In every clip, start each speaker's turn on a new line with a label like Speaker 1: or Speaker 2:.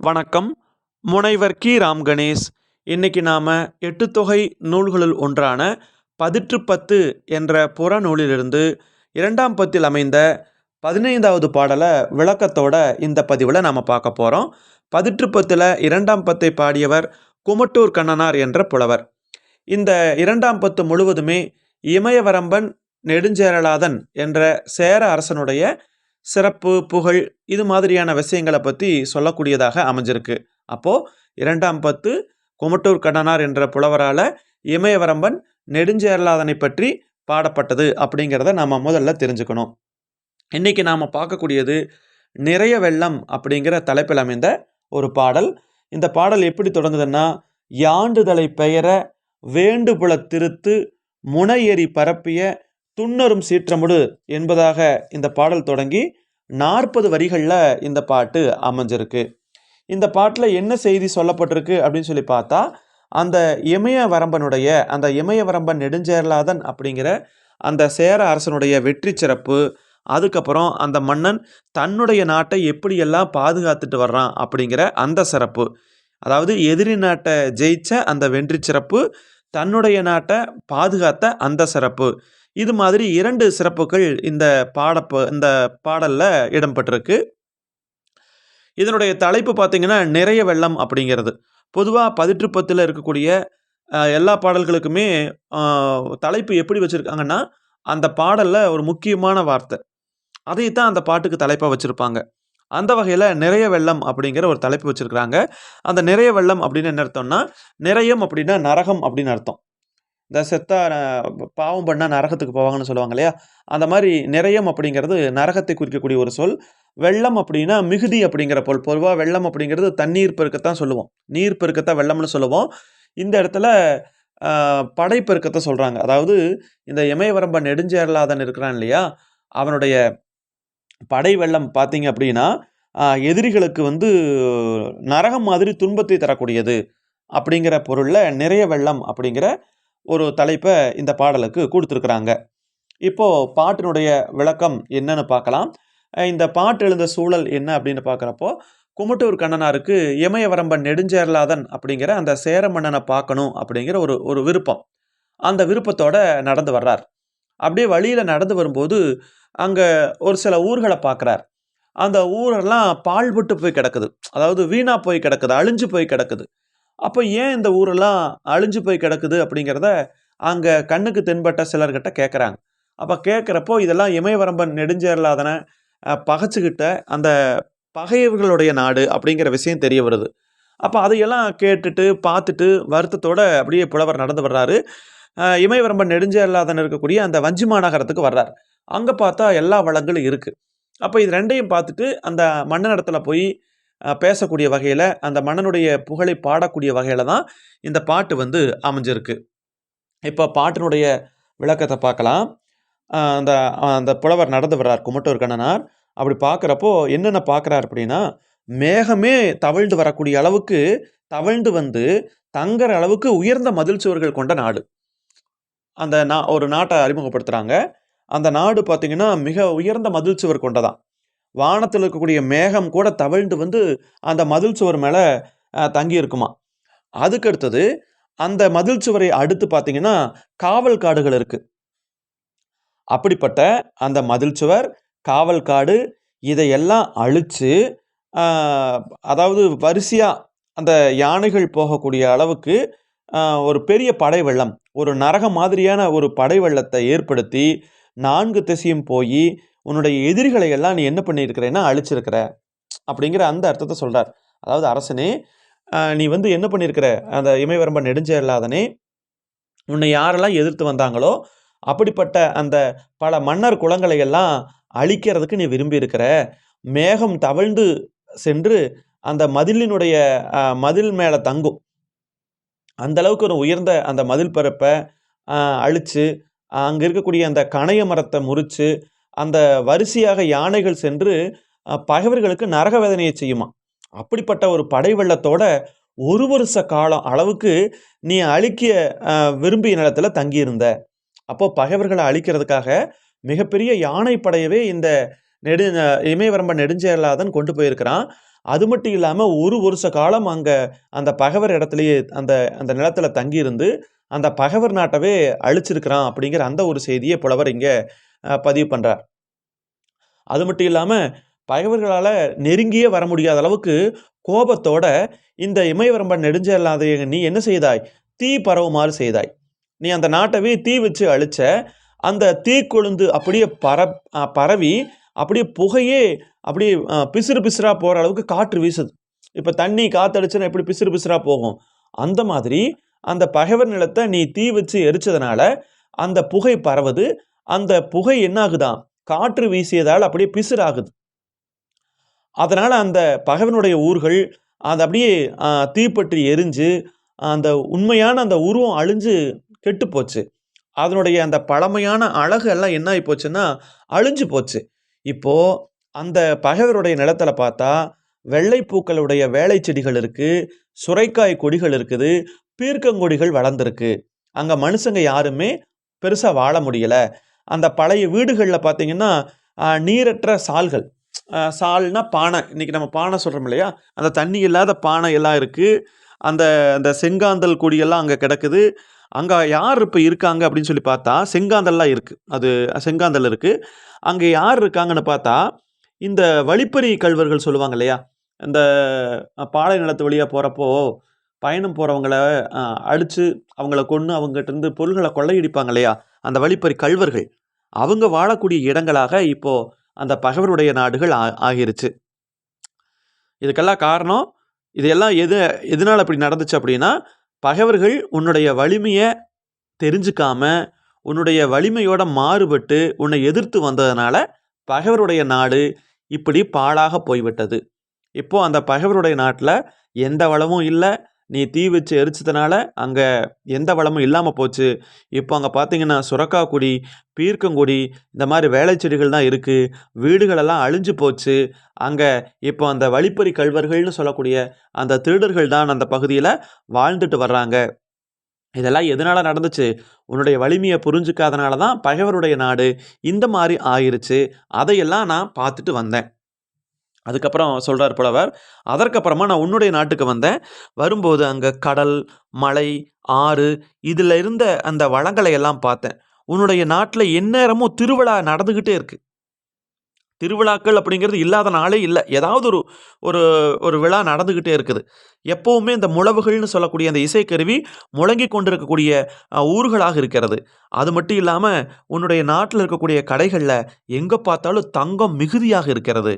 Speaker 1: வணக்கம். முனைவர் கி. ராம் கணேஷ். இன்னைக்கு நாம் எட்டுத்தொகை நூல்களுள் ஒன்றான பதிற்று பத்து என்ற புறநூலிலிருந்து இரண்டாம் பத்தில் அமைந்த பதினைந்தாவது பாடலை விளக்கத்தோட இந்த பதிவில் நாம் பார்க்க போகிறோம் பதிற்று பத்தில் இரண்டாம் பத்தை பாடியவர் குமட்டூர் கண்ணனார் என்ற புலவர். இந்த இரண்டாம் பத்து முழுவதுமே இமயவரம்பன் நெடுஞ்சேரலாதன் என்ற சேர அரசனுடைய சிறப்பு புகழ் இது மாதிரியான விஷயங்களை பற்றி சொல்லக்கூடியதாக அமைஞ்சிருக்கு. அப்போது இரண்டாம் பத்து குமட்டூர் கண்ணனார் என்ற புலவரால் இமயவரம்பன் நெடுஞ்சேரலாதனை பற்றி பாடப்பட்டது அப்படிங்கிறத நாம் முதல்ல தெரிஞ்சுக்கணும். இன்றைக்கி நாம் பார்க்கக்கூடியது நிறைய வெள்ளம் அப்படிங்கிற தலைப்பில் அமைந்த ஒரு பாடல். இந்த பாடல் எப்படி தொடங்குதுன்னா யாண்டுதலை பெயர வேண்டுபுல திருத்து முனையெறி பரப்பிய துண்ணரும் சீற்றமுடு என்பதாக இந்த பாடல் தொடங்கி நாற்பது வரிகளில் இந்த பாட்டு அமைஞ்சிருக்கு. இந்த பாட்டில் என்ன செய்தி சொல்லப்பட்டிருக்கு அப்படின்னு சொல்லி பார்த்தா அந்த இமய வரம்பனுடைய அந்த இமய வரம்பன் நெடுஞ்சேரலாதன் அப்படிங்கிற அந்த சேர அரசனுடைய வெற்றி சிறப்பு அதுக்கப்புறம் அந்த மன்னன் தன்னுடைய நாட்டை எப்படியெல்லாம் பாதுகாத்துட்டு வர்றான் அப்படிங்கிற அந்த சிறப்பு. அதாவது எதிரி நாட்டை ஜெயிச்ச அந்த வெற்றி சிறப்பு தன்னுடைய நாட்டை பாதுகாத்த அந்த சிறப்பு. இது மாதிரி இரண்டு சிறப்புகள் இந்த பாடப்ப இந்த பாடலில் இடம்பெற்றிருக்கு. இதனுடைய தலைப்பு பார்த்தீங்கன்னா நிறைய வெள்ளம் அப்படிங்கிறது. பொதுவாக பதிற்றுப்பத்தில் இருக்கக்கூடிய எல்லா பாடல்களுக்குமே தலைப்பு எப்படி வச்சுருக்காங்கன்னா அந்த பாடலில் ஒரு முக்கியமான வார்த்தை. அதைத்தான் அந்த பாட்டுக்கு தலைப்பாக வச்சுருப்பாங்க. அந்த வகையில் நிறைய வெள்ளம் அப்படிங்கிற ஒரு தலைப்பு வச்சுருக்கிறாங்க. அந்த நிறைய வெள்ளம் அப்படின்னு என்ன அர்த்தம்னா நிறையம் அப்படின்னா நரகம் அப்படின்னு அர்த்தம். இந்த செத்தா பாவம் பண்ணால் நரகத்துக்கு போவாங்கன்னு சொல்லுவாங்க இல்லையா? அந்த மாதிரி நிறையம் அப்படிங்கிறது நரகத்தை குறிக்கக்கூடிய ஒரு சொல். வெள்ளம் அப்படின்னா மிகுதி அப்படிங்கிற பொருள். பொதுவாக வெள்ளம் அப்படிங்கிறது தண்ணீர் பெருக்கத்தான் சொல்லுவோம். நீர் பெருக்கத்தான் வெள்ளம்னு சொல்லுவோம். இந்த இடத்துல படைப்பெருக்கத்தை படை பெருக்கத்தை சொல்கிறாங்க அதாவது இந்த இமயவரம்ப நெடுஞ்சேரலாதன் இருக்கிறான் இல்லையா? அவனுடைய படை வெள்ளம் பார்த்தீங்க அப்படின்னா எதிரிகளுக்கு வந்து நரகம் மாதிரி துன்பத்தை தரக்கூடியது அப்படிங்கிற பொருளில் நிறைய வெள்ளம் அப்படிங்கிற ஒரு தலைப்பை இந்த பாடலுக்கு கொடுத்துருக்குறாங்க. இப்போது பாட்டினுடைய விளக்கம் என்னன்னு பார்க்கலாம். இந்த பாட்டு எழுந்த சூழல் என்ன அப்படின்னு பார்க்குறப்போ குமட்டூர் கண்ணனாருக்கு இமயவரம்பன் நெடுஞ்சேரலாதன் அப்படிங்கிற அந்த சேர மன்னனை பார்க்கணும் அப்படிங்கிற ஒரு ஒரு விருப்பம். அந்த விருப்பத்தோட நடந்து வர்றார். அப்படியே வழியில் நடந்து வரும்போது அங்கே ஒரு சில ஊர்களை பார்க்குறார். அந்த ஊரெல்லாம் பால்பட்டு போய் கிடக்குது. அதாவது வீணாக போய் கிடக்குது அழிஞ்சு போய் கிடக்குது. அப்போ ஏன் இந்த ஊரெல்லாம் அழிஞ்சு போய் கிடக்குது அப்படிங்கிறத அங்கே கண்ணுக்கு தென்பட்ட சிலர்கிட்ட கேட்குறாங்க அப்போ கேட்குறப்போ இதெல்லாம் இமயவரம்பன் நெடுஞ்சேரலாதன அஹ், அந்த பகையவர்களுடைய நாடு அப்படிங்கிற விஷயம் தெரிய வருது. அப்போ அதையெல்லாம் கேட்டுட்டு பார்த்துட்டு வருத்தத்தோடு அப்படியே புலவர் நடந்து வர்றாரு. இமயவரம்பன் நெடுஞ்சேரலாதன் இருக்கக்கூடிய அந்த வஞ்சி மாநகரத்துக்கு வர்றார். அங்கே பார்த்தா எல்லா வளங்களும் இருக்குது அப்போ இது ரெண்டையும் பார்த்துட்டு அந்த மன்னனிடத்துல போய் பேசக்கூடிய வகையில் அந்த மன்னனுடைய புகழை பாடக்கூடிய வகையில் தான் இந்த பாட்டு வந்து அமைஞ்சிருக்கு. இப்போ பாட்டினுடைய விளக்கத்தை பார்க்கலாம். அந்த அந்த புலவர் நடந்து வர்றார் குமட்டூர் கண்ணனார். அப்படி பார்க்குறப்போ என்னென்ன பார்க்குறார் அப்படின்னா மேகமே தவழ்ந்து வரக்கூடிய அளவுக்கு தவழ்ந்து வந்து தங்குற அளவுக்கு உயர்ந்த மதில் சுவர்கள் கொண்ட நாடு. அந்த நா ஒரு நாட்டை அறிமுகப்படுத்துகிறாங்க அந்த நாடு பார்த்தீங்கன்னா மிக உயர்ந்த மதில் சுவர் கொண்டதான். வானத்தில் இருக்கக்கூடிய மேகம் கூட தவழ்ந்து வந்து அந்த மதில் சுவர் மேலே தங்கி இருக்குமா அதுக்கடுத்தது அந்த மதில் சுவரை அடுத்து பார்த்தீங்கன்னா காவல் காடுகள் இருக்குது அப்படிப்பட்ட அந்த மதில் சுவர் காவல் காடு இதையெல்லாம் அழித்து அதாவது வரிசையாக அந்த யானைகள் போகக்கூடிய அளவுக்கு ஒரு பெரிய படை வெள்ளம் ஒரு நரக மாதிரியான ஒரு படை வெள்ளத்தை ஏற்படுத்தி நான்கு திசையும் போய் உன்னுடைய எதிரிகளை எல்லாம் நீ என்ன பண்ணியிருக்கிறேன்னா அழிச்சிருக்கிற. அப்படிங்கிற அந்த அர்த்தத்தை சொல்கிறார் அதாவது அரசனே நீ வந்து என்ன பண்ணியிருக்கிற? அந்த இமயவரம்ப நெடுஞ்செயலாதனே உன்னை யாரெல்லாம் எதிர்த்து வந்தாங்களோ அப்படிப்பட்ட அந்த பல மன்னர் குளங்களை எல்லாம் அழிக்கிறதுக்கு நீ விரும்பி இருக்கிற மேகம் தவழ்ந்து சென்று அந்த மதிலினுடைய மதில் மேலே தங்கும். அந்த அளவுக்கு ஒரு உயர்ந்த அந்த மதில் பரப்பை அழித்து அங்கே இருக்கக்கூடிய அந்த கணைய மரத்தை முறித்து அந்த வரிசையாக யானைகள் சென்று பகைவர்களுக்கு நரக வேதனையை செய்யுமா? அப்படிப்பட்ட ஒரு படை வெள்ளத்தோட ஒரு வருஷ காலம் அளவுக்கு நீ அழிக்க விரும்பிய நிலத்தில் தங்கியிருந்த. அப்போ பகைவர்களை அழிக்கிறதுக்காக மிகப்பெரிய யானை படையவே இந்த நெடு இமயவரம்ப நெடுஞ்செயலாதன் கொண்டு போயிருக்கிறான். அது மட்டும் இல்லாமல் ஒரு வருஷ காலம் அங்கே அந்த பகைவர் இடத்துலையே அந்த அந்த நிலத்தில் தங்கியிருந்து அந்த பகைவர் நாட்டவே அழிச்சிருக்கிறான் அப்படிங்கிற அந்த ஒரு செய்தியை புலவர் இங்கே பதிவு பண்ணுறார் அது மட்டும் இல்லாமல் பகைவர்களால் நெருங்கியே வர முடியாத அளவுக்கு கோபத்தோட இந்த இமயவரம்பன் நெடுஞ்செல்லாத நீ என்ன செய்தாய்? தீ பரவுமாறு செய்தாய். நீ அந்த நாட்டவே தீ வச்சு அழிச்ச அந்த தீ கொழுந்து அப்படியே பர பரவி அப்படியே புகையே அப்படியே பிசுறு பிசுறாக போகிற அளவுக்கு காற்று வீசுது. இப்போ தண்ணி காற்றடிச்சுன்னா எப்படி பிசுறு பிசுறாக போகும்? அந்த மாதிரி அந்த பகைவர் நிலத்தை நீ தீ வச்சு எரிச்சதுனால அந்த புகை பரவுது. அந்த புகை என்ன ஆகுதான் காற்று வீசியதால் அப்படியே பிசுறாகுது. அதனால் அந்த பகைவனுடைய ஊர்கள் அது அப்படியே தீப்பற்றி எரிஞ்சு அந்த உண்மையான அந்த உருவம் அழிஞ்சு கெட்டு போச்சு அதனுடைய அந்த பழமையான அழகு எல்லாம் என்ன ஆகி போச்சுன்னா அழிஞ்சு போச்சு. இப்போது அந்த பகைவருடைய நிலத்தில் பார்த்தா வெள்ளைப்பூக்களுடைய வேலை செடிகள் இருக்குது சுரைக்காய் கொடிகள் இருக்குது பீர்க்கங்கொடிகள் வளர்ந்துருக்கு. அங்கே மனுஷங்க யாருமே பெருசாக வாழ முடியலை. அந்த பழைய வீடுகளில் பார்த்தீங்கன்னா நீரற்ற சால்கள். சால்னா பானை. இன்றைக்கி நம்ம பானை சொல்கிறோம் இல்லையா? அந்த தண்ணி இல்லாத பானை எல்லாம் இருக்குது அந்த அந்த செங்காந்தல் கொடியெல்லாம் அங்கே கிடக்குது. அங்கே யார் இப்போ இருக்காங்க அப்படின்னு சொல்லி பார்த்தா செங்காந்தல்லாம் இருக்குது அது செங்காந்தல் இருக்குது அங்கே யார் இருக்காங்கன்னு பார்த்தா இந்த வழிப்பறி கல்வர்கள் சொல்லுவாங்க இல்லையா? இந்த பாலை நிலத்து வழியாக போகிறப்போ பயணம் போகிறவங்கள அடித்து அவங்கள கொன்று அவங்ககிட்ட பொருள்களை கொள்ளையடிப்பாங்க இல்லையா? அந்த வழிப்பறி கல்வர்கள். அவங்க வாழக்கூடிய இடங்களாக இப்போது அந்த பகைவருடைய நாடுகள் ஆ ஆகிருச்சு. இதுக்கெல்லாம் காரணம் இதெல்லாம் எது எதனால் அப்படி நடந்துச்சு அப்படின்னா பகைவர்கள் உன்னுடைய வலிமையை தெரிஞ்சுக்காம உன்னுடைய வலிமையோட மாறுபட்டு உன்னை எதிர்த்து வந்ததுனால பகைவருடைய நாடு இப்படி பாழாக போய்விட்டது. இப்போது அந்த பகைவருடைய நாட்டில் எந்த வளமும் இல்லை நீ தீ வச்சு எரிச்சதுனால அங்கே எந்த வளமும் இல்லாமல் போச்சு. இப்போ அங்கே பார்த்தீங்கன்னா சுரக்கா பீர்க்கங்குடி இந்த மாதிரி வேலை செடிகள் தான் இருக்குது வீடுகளெல்லாம் அழிஞ்சு போச்சு. அங்கே இப்போ அந்த வழிப்பறி கல்வர்கள்னு சொல்லக்கூடிய அந்த திருடர்கள் தான் அந்த பகுதியில் வாழ்ந்துட்டு வர்றாங்க. இதெல்லாம் எதனால் நடந்துச்சு? உன்னுடைய வலிமையை புரிஞ்சுக்காதனால தான் பகைவருடைய நாடு இந்த மாதிரி ஆயிருச்சு. அதையெல்லாம் நான் பார்த்துட்டு வந்தேன். அதுக்கப்புறம் சொல்கிறார் புலவர் அதற்கப்புறமா நான் உன்னுடைய நாட்டுக்கு வந்தேன். வரும்போது அங்கே கடல் மலை ஆறு இதில் இருந்த அந்த வளங்களை எல்லாம் பார்த்தேன். உன்னுடைய நாட்டில் எந்நேரமும் திருவிழா நடந்துக்கிட்டே இருக்குது திருவிழாக்கள் அப்படிங்கிறது இல்லாத நாளே இல்லை. ஏதாவது ஒரு ஒரு ஒரு விழா நடந்துக்கிட்டே இருக்குது. எப்போவுமே இந்த முழவுகள்னு சொல்லக்கூடிய அந்த இசைக்கருவி முழங்கி கொண்டிருக்கக்கூடிய ஊர்களாக இருக்கிறது. அது மட்டும் இல்லாமல் உன்னுடைய நாட்டில் இருக்கக்கூடிய கடைகளில் எங்கே பார்த்தாலும் தங்கம் மிகுதியாக இருக்கிறது.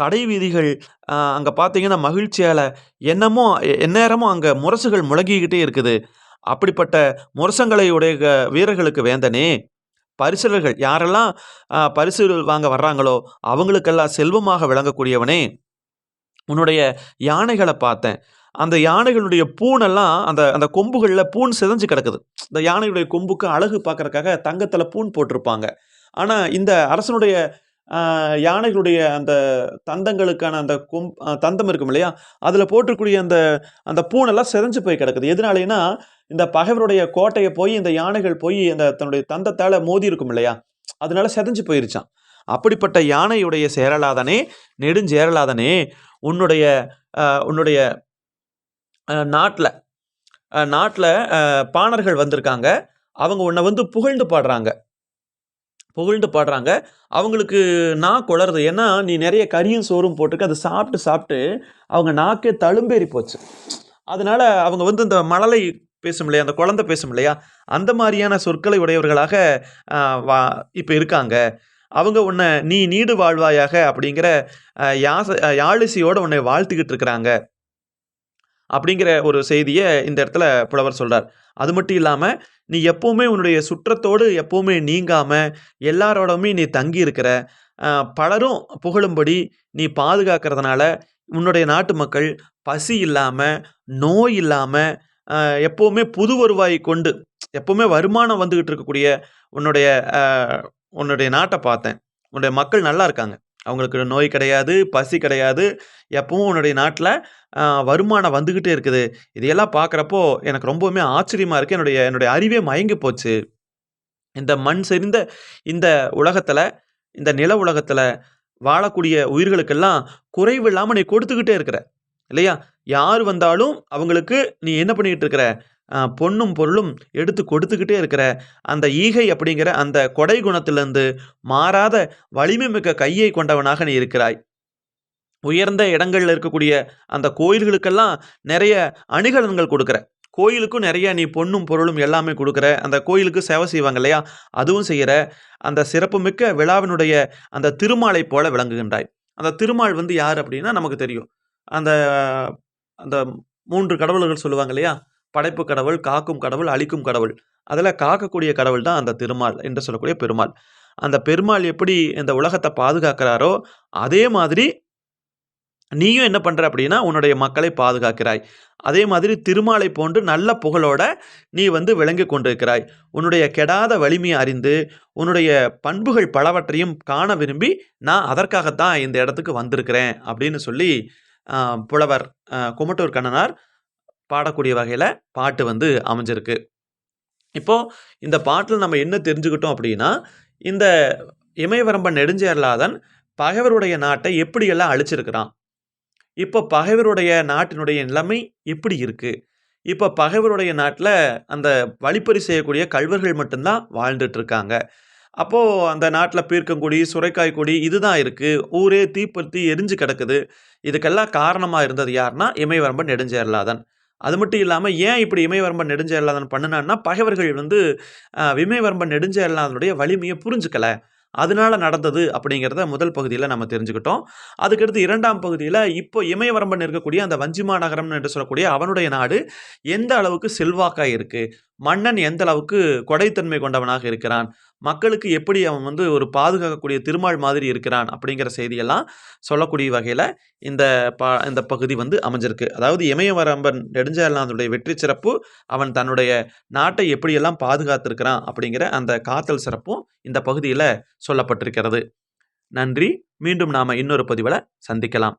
Speaker 1: கடை வீதிகள் அங்கே பார்த்தீங்கன்னா மகிழ்ச்சியால் என்னமோ எந்நேரமும் அங்கே முரசுகள் முழங்கிக்கிட்டே இருக்குது. அப்படிப்பட்ட முரசங்களை உடைய வீரர்களுக்கு வேந்தனே பரிசுகள் யாரெல்லாம் பரிசுகள் வாங்க வர்றாங்களோ அவங்களுக்கெல்லாம் செல்வமாக விளங்கக்கூடியவனே உன்னுடைய யானைகளை பார்த்தேன். அந்த யானைகளுடைய பூனெல்லாம் அந்த அந்த கொம்புகளில் பூன் சிதஞ்சு கிடக்குது. இந்த யானைகளுடைய கொம்புக்கு அழகு பார்க்கறக்காக தங்கத்தில் பூன் போட்டிருப்பாங்க. ஆனால் இந்த அரசனுடைய யானைகளுடைய அந்த தந்தங்களுக்கான அந்த கொம் தந்தம் இருக்கும் இல்லையா? அதில் போட்டிருக்கூடிய அந்த அந்த பூனெல்லாம் செதஞ்சு போய் கிடக்குது. எதனாலேனா இந்த பகைவருடைய கோட்டையை போய் இந்த யானைகள் போய் அந்த தன்னுடைய தந்தத்தால் மோதி இருக்கும் இல்லையா? அதனால செதஞ்சு போயிருச்சான் அப்படிப்பட்ட யானையுடைய சேரலாதனே நெடுஞ்சேரலாதனே உன்னுடைய உன்னுடைய நாட்டில் நாட்டில் பாணர்கள் வந்திருக்காங்க. அவங்க உன்னை வந்து புகழ்ந்து பாடுறாங்க. புகழ்ந்து பாடுறாங்க. அவங்களுக்கு நான் குளருது ஏன்னா நீ நிறைய கறியும் சோறும் போட்டுருக்கு அதை சாப்பிட்டு சாப்பிட்டு அவங்க நாக்கே தழும்பேறி போச்சு. அதனால் அவங்க வந்து இந்த மழலை பேசும் இல்லையா அந்த குழந்தை பேசும் இல்லையா அந்த மாதிரியான சொற்களை உடையவர்களாக வா இப்போ இருக்காங்க. அவங்க உன்னை நீ நீடு வாழ்வாயாக அப்படிங்கிற யாச யாழிசையோடு உன்னை வாழ்த்துக்கிட்டு இருக்கிறாங்க. அப்படிங்கிற ஒரு செய்தியை இந்த இடத்துல புலவர் சொல்கிறார் அது மட்டும் இல்லாமல் நீ எப்போவுமே உன்னுடைய சுற்றத்தோடு எப்போவுமே நீங்காமல் எல்லாரோடவுமே நீ தங்கி இருக்கிற பலரும் புகழும்படி நீ பாதுகாக்கிறதுனால உன்னுடைய நாட்டு மக்கள் பசி இல்லாமல் நோய் இல்லாமல் எப்போவுமே புது வருவாய் கொண்டு எப்போவுமே வருமானம் வந்துக்கிட்டு இருக்கக்கூடிய உன்னுடைய உன்னுடைய நாட்டை பார்த்தேன். உன்னுடைய மக்கள் நல்லா இருக்காங்க. அவங்களுக்கு நோய் கிடையாது பசி கிடையாது. எப்பவும் உன்னுடைய நாட்டில் வருமானம் வந்துக்கிட்டே இருக்குது. இதையெல்லாம் பார்க்குறப்போ எனக்கு ரொம்பவுமே ஆச்சரியமாக இருக்குது என்னுடைய என்னுடைய அறிவே மயங்கி போச்சு. இந்த மண் செறிந்த இந்த உலகத்தில் இந்த நில உலகத்தில் வாழக்கூடிய உயிர்களுக்கெல்லாம் குறைவில்லாமல் நீ கொடுத்துக்கிட்டே இருக்கிற இல்லையா? யார் வந்தாலும் அவங்களுக்கு நீ என்ன பண்ணிக்கிட்டு இருக்கிற? பொன்னும் பொருளும் எடுத்து கொடுத்துக்கிட்டே இருக்கிற அந்த ஈகை அப்படிங்கிற அந்த கொடை குணத்திலிருந்து மாறாத வலிமை மிக்க கையை கொண்டவனாக நீ இருக்கிறாய். உயர்ந்த இடங்களில் இருக்கக்கூடிய அந்த கோயில்களுக்கெல்லாம் நிறைய அணிகலன்கள் கொடுக்குற. கோயிலுக்கும் நிறைய நீ பொன்னும் பொருளும் எல்லாமே கொடுக்குற. அந்த கோயிலுக்கு சேவை செய்வாங்க இல்லையா? அதுவும் செய்கிற அந்த சிறப்புமிக்க விழாவினுடைய அந்த திருமாலை போல விளங்குகின்றாய். அந்த திருமால் வந்து யார் அப்படின்னா நமக்கு தெரியும். அந்த அந்த மூன்று கடவுள்கள் சொல்லுவாங்க இல்லையா? படைப்பு கடவுள் காக்கும் கடவுள் அழிக்கும் கடவுள். அதில் காக்கக்கூடிய கடவுள் தான் அந்த திருமால் என்று சொல்லக்கூடிய பெருமாள். அந்த பெருமாள் எப்படி இந்த உலகத்தை பாதுகாக்கிறாரோ அதே மாதிரி நீயும் என்ன பண்ணுற அப்படின்னா உன்னுடைய மக்களை பாதுகாக்கிறாய். அதே மாதிரி திருமாலை போன்று நல்ல புகழோட நீ வந்து விளங்கி கொண்டிருக்கிறாய். உன்னுடைய கெடாத வலிமையை அறிந்து உன்னுடைய பண்புகள் பலவற்றையும் காண விரும்பி நான் அதற்காகத்தான் இந்த இடத்துக்கு வந்திருக்கிறேன் அப்படின்னு சொல்லி புலவர் குமட்டூர் கண்ணனார் பாடக்கூடிய வகையில் பாட்டு வந்து அமைஞ்சிருக்கு. இப்போது இந்த பாட்டில் நம்ம என்ன தெரிஞ்சுக்கிட்டோம் அப்படின்னா இந்த இமயவரம்பன் நெடுஞ்சேரலாதன் பகைவருடைய நாட்டை எப்படியெல்லாம் அழிச்சிருக்கிறான்? இப்போ பகைவருடைய நாட்டினுடைய நிலைமை எப்படி இருக்குது இப்போ பகைவருடைய நாட்டில் அந்த வழிப்பறி செய்யக்கூடிய கல்வர்கள் மட்டும்தான் வாழ்ந்துட்டு இருக்காங்க அந்த நாட்டில் பீர்க்கங்குடி சுரைக்காய் கொடி இதுதான் இருக்குது ஊரே தீப்பற்றி எரிஞ்சு கிடக்குது. இதுக்கெல்லாம் காரணமாக இருந்தது யாருன்னா இமயவரம்பன் நெடுஞ்சேரலாதன். அது மட்டும் இல்லாமல் ஏன் இப்படி இமயவரம்பன் நெடுஞ்செயலாதன் பண்ணினான்னா பகைவர்கள் வந்து ஆஹ், இமயவரம்பன் நெடுஞ்சேரலாதனுடைய வலிமையை புரிஞ்சுக்கலை. அதனால நடந்தது அப்படிங்கிறத முதல் பகுதியில் நம்ம தெரிஞ்சுக்கிட்டோம். அதுக்கடுத்து இரண்டாம் பகுதியில் இப்போ இமயவரம்பன் இருக்கக்கூடிய அந்த வஞ்சிமா நகரம் என்று சொல்லக்கூடிய அவனுடைய நாடு எந்த அளவுக்கு செல்வாக்காக இருக்குது மன்னன் எந்த அளவுக்கு கொடைத்தன்மை கொண்டவனாக இருக்கிறான்? மக்களுக்கு எப்படி அவன் வந்து ஒரு பாதுகாக்கக்கூடிய திருமால் மாதிரி இருக்கிறான் அப்படிங்கிற செய்தியெல்லாம் சொல்லக்கூடிய வகையில் இந்த பா இந்த பகுதி வந்து அமைஞ்சிருக்கு. அதாவது இமயவரம்பன் நெடுஞ்சேரலாந்தனுடைய வெற்றி சிறப்பு அவன் தன்னுடைய நாட்டை எப்படியெல்லாம் பாதுகாத்திருக்கிறான் அப்படிங்கிற அந்த காத்தல் சிறப்பும் இந்த பகுதியில் சொல்லப்பட்டிருக்கிறது. நன்றி. மீண்டும் நாம் இன்னொரு பதிவில் சந்திக்கலாம்.